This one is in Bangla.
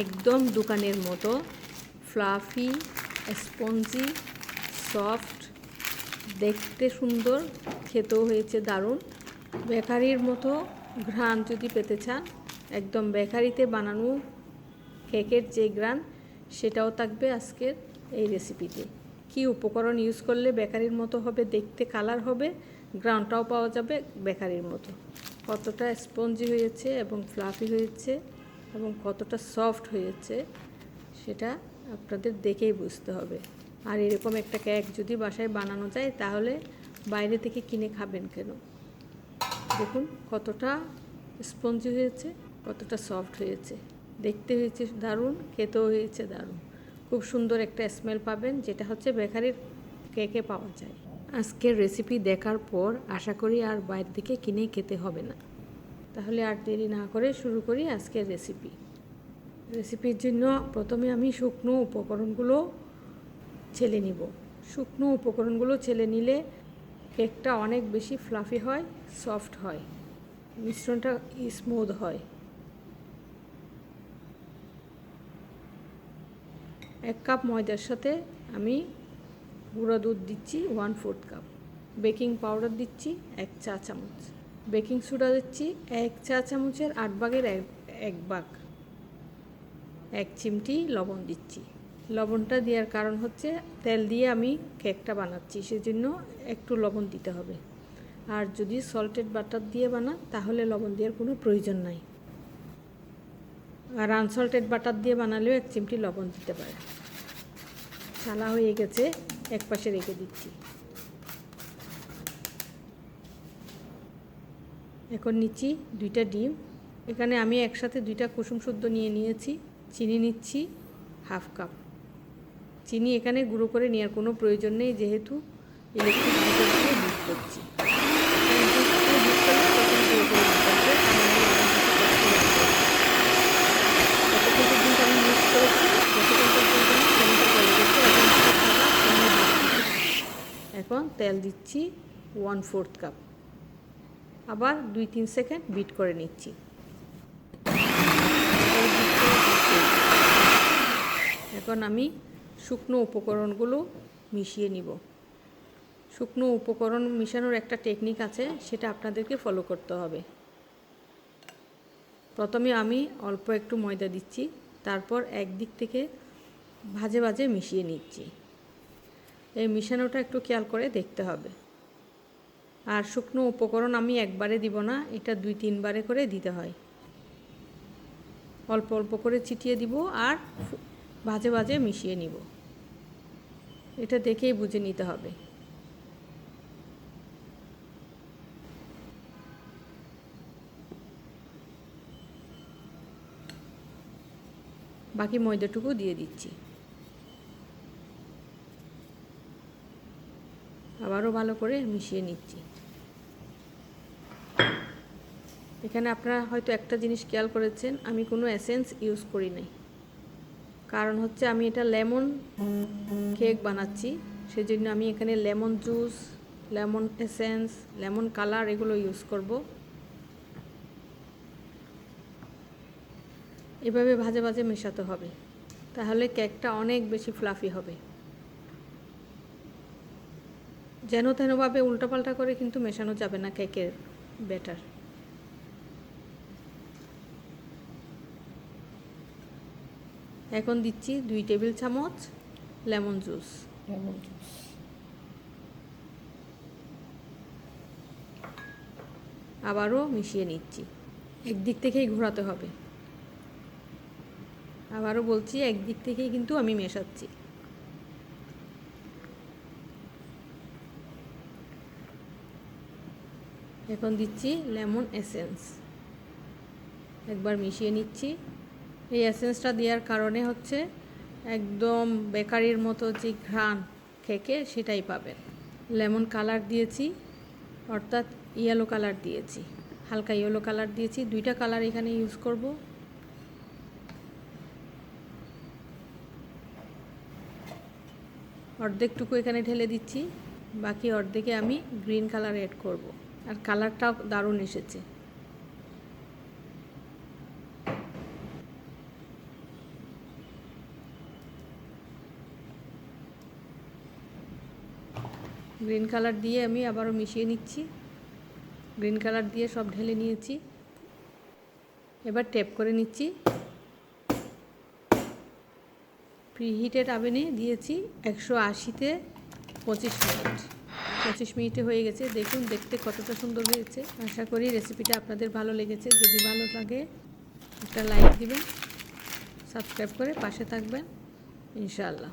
একদম দোকানের মতো। ফ্লাফি, স্পঞ্জি, সফট, দেখতে সুন্দর, খেতেও হয়েছে দারুণ। বেকারির মতো ঘ্রাণ যদি পেতে চান, একদম বেকারিতে বানানো কেকের যে গ্রান সেটাও থাকবে আজকের এই রেসিপিতে কি উপকরণ ইউজ করলে বেকারির মতো হবে, দেখতে কালার হবে গ্রাউন্ডটাও পাওয়া যাবে বেকারির মতো। কতটা স্পঞ্জি হয়েছে এবং ফ্লাফি হয়েছে এবং কতটা সফট হয়েছে, সেটা আপনাদের দেখেই বুঝতে হবে। আর এরকম একটা কেক যদি বাসায় বানানো যায়, তাহলে বাইরে থেকে কিনে খাবেন কেন? দেখুন কতটা স্পঞ্জি হয়েছে, কতটা সফট হয়েছে। দেখতে হয়েছে দারুণ, খেতেও হয়েছে দারুণ। খুব সুন্দর একটা স্মেল পাবেন, যেটা হচ্ছে বেকারির কেকে পাওয়া যায়। আজকের রেসিপি দেখার পর আশা করি আর বাইরে থেকে কিনে খেতে হবে না। তাহলে আর দেরি না করে শুরু করি আজকের রেসিপি রেসিপির জন্য প্রথমে আমি শুকনো উপকরণগুলো ছেলে নিব। শুকনো উপকরণগুলো ছেলে নিলে কেকটা অনেক বেশি ফ্লাফি হয় সফট হয়। মিশ্রণটা স্মুথ হয়। এক কাপ ময়দার সাথে আমি গুঁড়ো দুধ দিচ্ছি one fourth cup baking powder দিচ্ছি, এক চা চামচ বেকিং সোডা দিচ্ছি এক চা চামচের আট ভাগের এক এক এক চিমটি লবণ দিচ্ছি। লবণটা দেওয়ার কারণ হচ্ছে তেল দিয়ে আমি কেকটা বানাচ্ছি, সেজন্য একটু লবণ দিতে হবে। আর যদি সল্টেড বাটার দিয়ে বানান, তাহলে লবণ দেওয়ার কোনো প্রয়োজন নাই। আর আনসল্টেড বাটার দিয়ে বানালেও এক চিমটি লবণ দিতে পারে। চালা হয়ে গেছে এক পাশে রেখে দিচ্ছি। এখন নিচ্ছি দুইটা ডিম। এখানে আমি একসাথে দুইটা কুসুম শুদ্ধ নিয়ে নিয়েছি। চিনি নিচ্ছি হাফ কাপ। চিনি এখানে গুঁড়ো করে নেওয়ার কোনো প্রয়োজন নেই, যেহেতু ইলেকট্রিক হিট করছি। এখন তেল দিচ্ছি ওয়ান ফোর্থ কাপ আবার দুই তিন সেকেন্ড বিট করে নিচ্ছি। এখন আমি শুকনো উপকরণগুলো মিশিয়ে নিব। শুকনো উপকরণ মিশানোর একটা টেকনিক আছে, সেটা আপনাদেরকে ফলো করতে হবে। প্রথমে আমি অল্প একটু ময়দা দিচ্ছি, তারপর একদিক থেকে ভাজে ভাজে মিশিয়ে নিচ্ছি। এই মিশানোটা একটু খেয়াল করে দেখতে হবে। আর শুকনো উপকরণ আমি একবারে দিব না, এটা দুই তিনবারে করে দিতে হয়। অল্প অল্প করে ছিটিয়ে দিব আর ভাজে ভাজে মিশিয়ে নিব। এটা দেখেই বুঝে নিতে হবে। বাকি ময়দাটুকু দিয়ে দিচ্ছি। আবারও ভালো করে মিশিয়ে নিচ্ছি। এখানে আপনারা হয়তো একটা জিনিস খেয়াল করেছেন, আমি কোনো এসেন্স ইউজ করি নাই। কারণ হচ্ছে আমি এটা লেমন কেক বানাচ্ছি, সেজন্য আমি এখানে lemon juice, lemon essence, lemon colour এগুলো ইউজ করব। এভাবে ভাজে ভাজে মেশাতে হবে, তাহলে কেকটা অনেক বেশি ফ্লাফি হবে। যেন তেনভাবে উল্টাপাল্টা করে কিন্তু মেশানো যাবে না কেকের ব্যাটার। এখন দিচ্ছি দুই টেবিল চামচ লেমন জুস। Lemon juice. আবারও মিশিয়ে নিচ্ছি। একদিক থেকেই ঘোরাতে হবে। আবারও বলছি একদিক থেকেই কিন্তু আমি মেশাচ্ছি। এখন দিচ্ছি লেমন এসেন্স। একবার মিশিয়ে নিচ্ছি। এই এসেন্সটা দেওয়ার কারণে হচ্ছে একদম বেকারির মতো যে ঘ্রাণ খেকে সেটাই পাবেন। লেমন কালার দিয়েছি, অর্থাৎ ইয়েলো কালার দিয়েছি, হালকা ইয়েলো কালার দিয়েছি। দুইটা কালার এখানে ইউজ করব। অর্ধেকটুকু এখানে ঢেলে দিচ্ছি, বাকি অর্ধেকে আমি গ্রিন কালার অ্যাড করব। আর কালারটাও দারুণ এসেছে। গ্রিন কালার দিয়ে আমি আবারও মিশিয়ে নিচ্ছি। গ্রিন কালার দিয়ে সব ঢেলে নিয়েছি। এবার ট্যাপ করে নিচ্ছি। প্রিহিটেড আবেনে দিয়েছি একশো আশিতে পঁচিশ মিনিট। পঁচিশ মিনিটে হয়ে গেছে। দেখুন, দেখতে কতটা সুন্দর হয়েছে। আশা করি রেসিপিটা আপনাদের ভালো লেগেছে। যদি ভালো লাগে, একটা লাইক দিবেন সাবস্ক্রাইব করে পাশে থাকবেন। ইনশাআল্লাহ।